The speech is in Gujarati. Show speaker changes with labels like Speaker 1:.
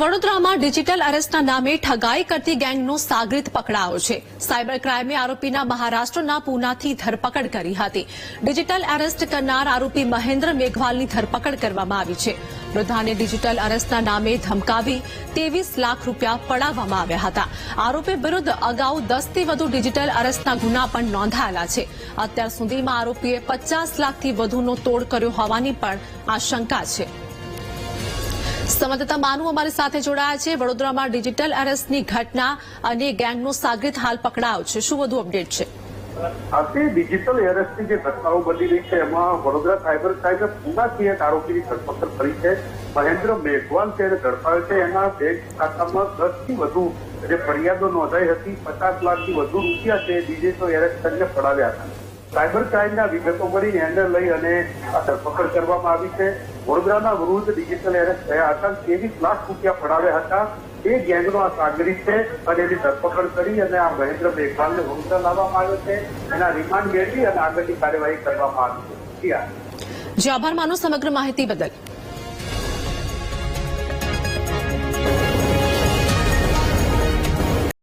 Speaker 1: વડોદરામાં ડિજિટલ અરેસ્ટના નામે ઠગાઈ કરતી ગેંગનો સાગરીત પકડાયો છે. સાયબર ક્રાઇમે આરોપીના મહારાષ્ટ્રના પૂનાથી ધરપકડ કરી હતી. ડિજિટલ અરેસ્ટ કરનાર આરોપી મહેન્દ્ર મેઘવાલની ધરપકડ કરવામાં આવી છે. વૃદ્ધાને ડિજિટલ અરેસ્ટના નામે ધમકાવી ત્રેવીસ લાખ રૂપિયા પડાવવામાં આવ્યા હતા. આરોપી વિરુદ્ધ અગાઉ દસથી વધુ ડિજિટલ અરેસ્ટના ગુના પણ નોંધાયેલા છે. અત્યાર સુધીમાં આરોપીએ પચાસ લાખથી વધુનો તોડ કર્યો હોવાની પણ આશંકા છે. સંવાદદાતા માનુ અમારી સાથે જોડાયા છે. વડોદરામાં ડિજિટલ અરેસ્ટની ઘટના અને ગેંગનો સાગરીત હાલ પકડાયો છે. શું વધુ અપડેટ છે?
Speaker 2: આજે ડિજિટલ એરેસ્ટની જે ઘટનાઓ બની રહી છે, એમાં વડોદરા સાયબર ક્રાઇમે પૂનાથી એક આરોપીની ધરપકડ કરી છે. મહેન્દ્ર મેઘવાલ છે ઝડપાયો છે, એના બેંક ખાતામાં દસથી વધુ જે ફરિયાદો નોંધાઈ હતી, પચાસ લાખથી વધુ રૂપિયા છે ડિજિટલ એરેસ્ટ કરીને પડાવ્યા હતા. સાયબર ક્રાઇમના વિગતો મળી હેન્ડલ લઈ અને ધરપકડ કરવામાં આવી છે. વડોદરાના વિરુદ્ધ ડિજિટલ એરેસ્ટ થયા હતા. ત્રેવીસ લાખ રૂપિયા પડાવ્યા હતા. એ ગેંગનો આ સાગરી છે અને એની ધરપકડ કરી અને આ મહેન્દ્ર મેઘવાલને વડોદરા લાવવામાં આવ્યો છે. એના રિમાન્ડ મેળવી અને આગળની કાર્યવાહી કરવામાં આવી છે.
Speaker 1: જે, આભાર માનો સમગ્ર માહિતી બદલ.